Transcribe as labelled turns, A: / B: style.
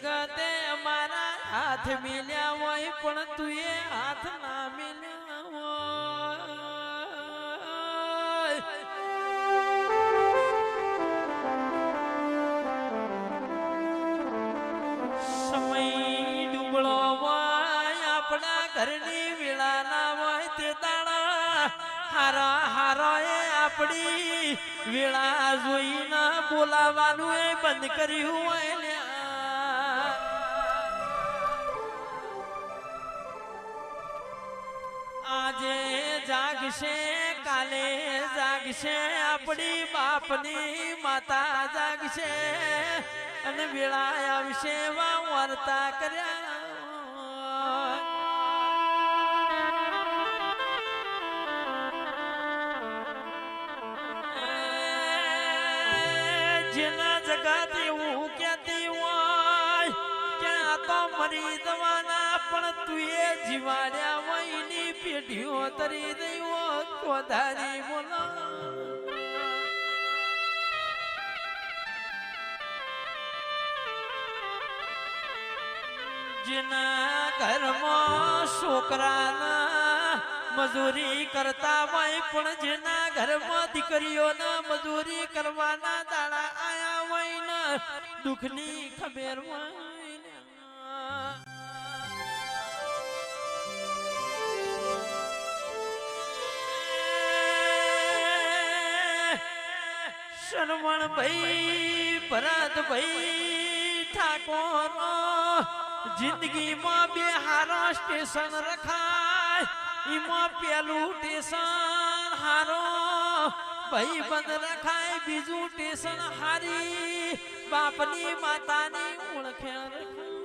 A: સગતે અમારા હાથ મિલ્યા હોય, પણ તું એ હાથ ના મિલ્યા હોય સમય ડુબળો હોય, આપણા ઘરની વેળાના હોય, તે હારા હારો આપણી વેળા જોઈને બોલાવાનું એ બંધ કર્યું હોય લ્યા. આજે જાગશે કાલે જાગશે આપણી બાપની માતા જાગશે અને વેળા આવશે વા વાર્તા કર્યા જેના જગત એવું કહેતી હોય કે આ તો મરી જવાના પણ તું એ જીવાડ્યા હોયની પેઢીઓ તરી દઈઓ વધારી બોલો. જેના ઘરમાં છોકરાના મજૂરી કરતા હોય, પણ જેના ઘરમાં દીકરીઓના મજૂરી કરવાના દાડા આયા હોય ને, દુઃખની ખબર હોય શરવણ ભાઈ, ભરત ભાઈ ઠાકોર જિંદગીમાં બે હારા સ્ટેશન રખાય. એમાં પેલું સ્ટેશન હારો, ભાઈ બંધ રખાય. બીજું સ્ટેશન હારી. બાપની માતાની ઓળખે રખાય.